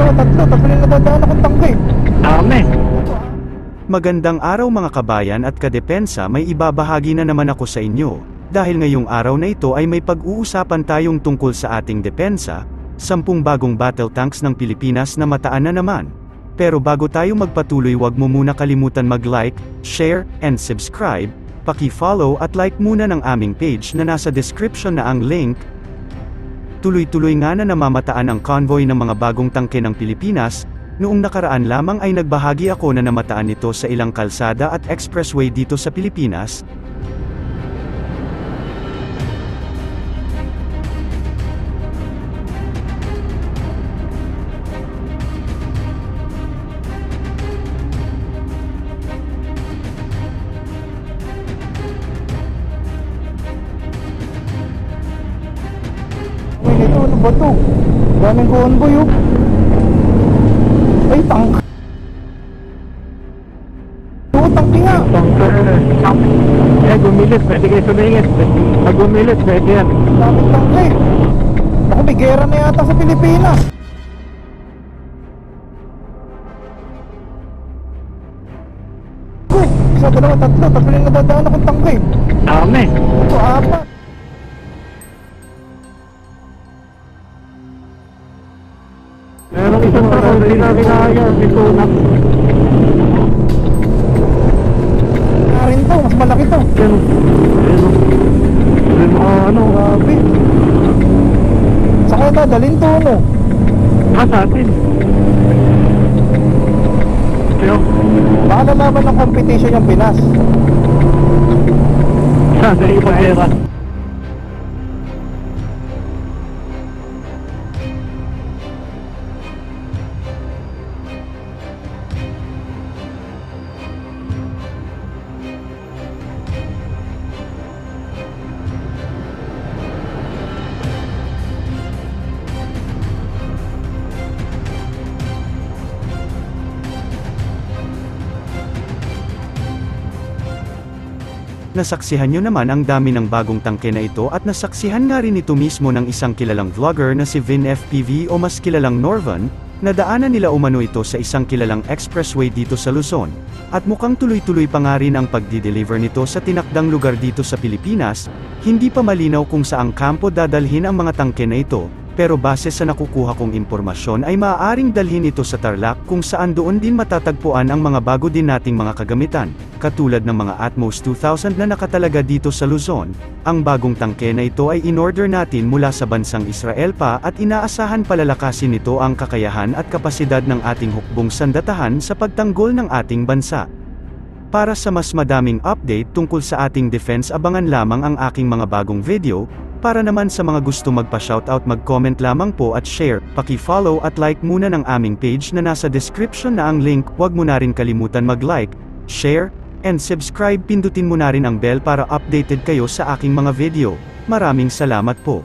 dalawa, tatlo, tatlo na nadadaan akong tangke. Dami. Magandang araw mga kabayan at kadepensa may ibabahagi na naman ako sa inyo, dahil ngayong araw na ito ay may pag-uusapan tayong tungkol sa ating depensa, sampung bagong battle tanks ng Pilipinas na mataan na naman. Pero bago tayo magpatuloy wag mo muna kalimutan mag-like, share, and subscribe, paki-follow at like muna ng aming page na nasa description na ang link, Tuloy-tuloy nga na namamataan ang convoy ng mga bagong tangke ng Pilipinas, noong nakaraan lamang ay nagbahagi ako na namataan nito sa ilang kalsada at expressway dito sa Pilipinas. Ano ba to? Daming convoy, oh. Ay, tangk. Oo, tangke nga. Eh, gumilit. Pwede kayo sumingit. Pag gumilit, pwede yan. Daming tangke. Ako, may gera na yata sa Pilipinas. Isa, dalawa, tatlo, tatlo na nadadaan akong tangke. Dami. Ito, apat. Hindi na kinaya. Ito na. Rin to, mas malaki to. Yan. Yan. Yan. Ah, ano. Grabe. Sa kaya dadalhin to, ano? Ah, sa atin. Pero, Baka nalaman ng competition yung Pinas. sa ibang era. Nasaksihan nyo naman ang dami ng bagong tangke na ito at nasaksihan nga rin ito mismo ng isang kilalang vlogger na si Vin FPV o mas kilalang Norvan, nadaanan nila umano ito sa isang kilalang expressway dito sa Luzon, at mukhang tuloy-tuloy pa nga rin ang pagdi-deliver nito sa tinakdang lugar dito sa Pilipinas, hindi pa malinaw kung saang kampo dadalhin ang mga tangke na ito, pero base sa nakukuha kong impormasyon ay maaaring dalhin ito sa Tarlac kung saan doon din matatagpuan ang mga bago din nating mga kagamitan, katulad ng mga Atmos 2000 na nakatalaga dito sa Luzon. Ang bagong tangke na ito ay in-order natin mula sa bansang Israel pa at inaasahan palalakasin nito ang kakayahan at kapasidad ng ating hukbong sandatahan sa pagtanggol ng ating bansa. Para sa mas madaming update tungkol sa ating defense abangan lamang ang aking mga bagong video, para naman sa mga gusto magpa-shoutout mag-comment lamang po at share, paki-follow at like muna ng aming page na nasa description na ang link, huwag mo na rin kalimutan mag-like, share, and subscribe pindutin mo na rin ang bell para updated kayo sa aking mga video. Maraming salamat po.